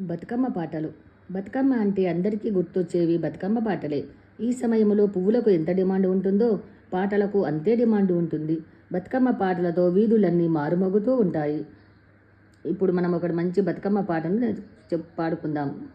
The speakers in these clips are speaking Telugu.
బతుకమ్మ పాటలు. బతుకమ్మ అంటే అందరికీ గుర్తొచ్చేవి బతుకమ్మ పాటలే. ఈ సమయంలో పువ్వులకు ఎంత డిమాండ్ ఉంటుందో పాటలకు అంతే డిమాండ్ ఉంటుంది. బతుకమ్మ పాటలతో వీధులన్నీ మారుమోగుతూ ఉంటాయి. ఇప్పుడు మనం ఒక మంచి బతుకమ్మ పాటను చెప్ పాడుకుందాం.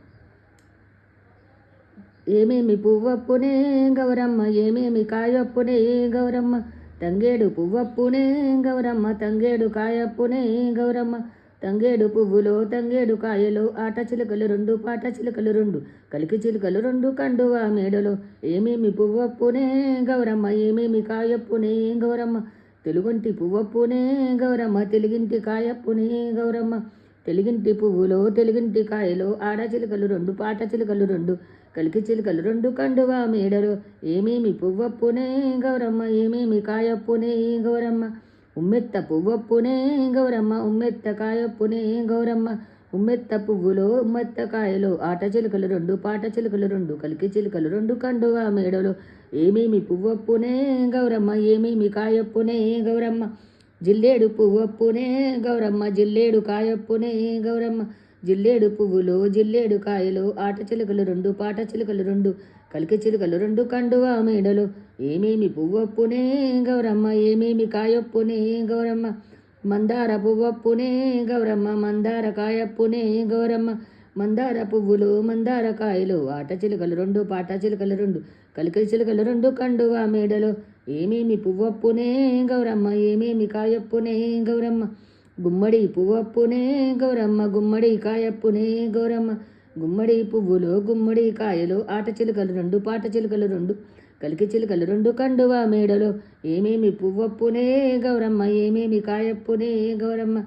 ఏమేమి పువ్వప్పునే గౌరమ్మ ఏమేమి కాయప్పునే గౌరమ్మ తంగేడు పువ్వప్పునే గౌరమ్మ తంగేడు కాయప్పునే గౌరమ్మ తంగేడు పువ్వులో తంగేడు కాయలో ఆట చిలుకలు రెండు పాట చిలుకలు రెండు కలికి చిలుకలు రెండు కండువా మేడలో. ఏమేమి పువ్వప్పునే గౌరమ్మ ఏమేమి కాయప్పునే గౌరమ్మ? తెలుగుంటి పువ్వప్పునే గౌరమ్మ తెలుగింటి కాయప్పునే గౌరమ్మ. తెలుగింటి పువ్వులో తెలుగింటి కాయలో ఆడ చిలుకలు రెండు పాట చిలుకలు రెండు కలికి చిలుకలు రెండు కండువా మేడలో. ఏమేమి పువ్వప్పునే గౌరమ్మ ఏమేమి కాయప్పునే గౌరమ్మ? ఉమ్మెత్త పువ్వప్పునే గౌరమ్మ ఉమ్మెత్త కాయప్పునే గౌరమ్మ. ఉమ్మెత్త పువ్వులో ఉమ్మెత్త కాయలో ఆట చిలుకలు రెండు పాట చిలుకలు రెండు కలికి చిలుకలు రెండు కండువా మేడలో. ఏమేమి పువ్వప్పునే గౌరమ్మ ఏమేమి కాయప్పునే గౌరమ్మ. జిల్లేడు పువ్వప్పునే గౌరమ్మ జిల్లేడు కాయప్పునే గౌరమ్మ. జిల్లేడు పువ్వులు జిల్లేడు కాయలు ఆట చిలుకలు రెండు పాట చిలుకలు రెండు కలికి చిలుకలు రెండు కండువా మేడలు. ఏమేమి పువ్వప్పునే గౌరమ్మ ఏమేమి కాయప్పునే గౌరమ్మ? మందార పువ్వప్పునే గౌరమ్మ మందార కాయప్పునే గౌరమ్మ. మందార పువ్వులు మందార కాయలు ఆట చిలుకలు రెండు పాట చిలుకలు రెండు కలికి చిలుకలు రెండు కండువా మేడలు. ఏమేమి పువ్వప్పునే గౌరమ్మ ఏమేమి కాయప్పునే గౌరమ్మ? గుమ్మడి పువ్వప్పునే గౌరమ్మ గుమ్మడి కాయప్పునే గౌరమ్మ. గుమ్మడి పువ్వులు గుమ్మడి కాయలు ఆట చిలుకలు రెండు పాట చిలుకలు రెండు. కలికి చిలుకలు రెండు కండువా మేడలు. ఏమేమి పువ్వప్పునే గౌరమ్మ ఏమేమి కాయప్పునే గౌరమ్మ.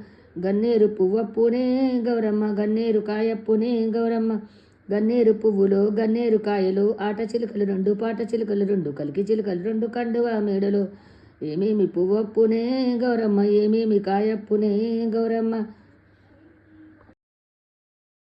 గన్నేరు పువ్వప్పునే గౌరమ్మ గన్నేరు కాయప్పునే గౌరమ్మ. గన్నేరు పువ్వులు గన్నేరు కాయలు ఆట చిలుకలు రెండు పాట చిలుకలు రెండు. కలికి చిలుకలు రెండు కండువా మేడలు. ఏమేమి పువ్వప్పునే గౌరమ్మ ఏమేమి కాయప్పునే గౌరమ్మ.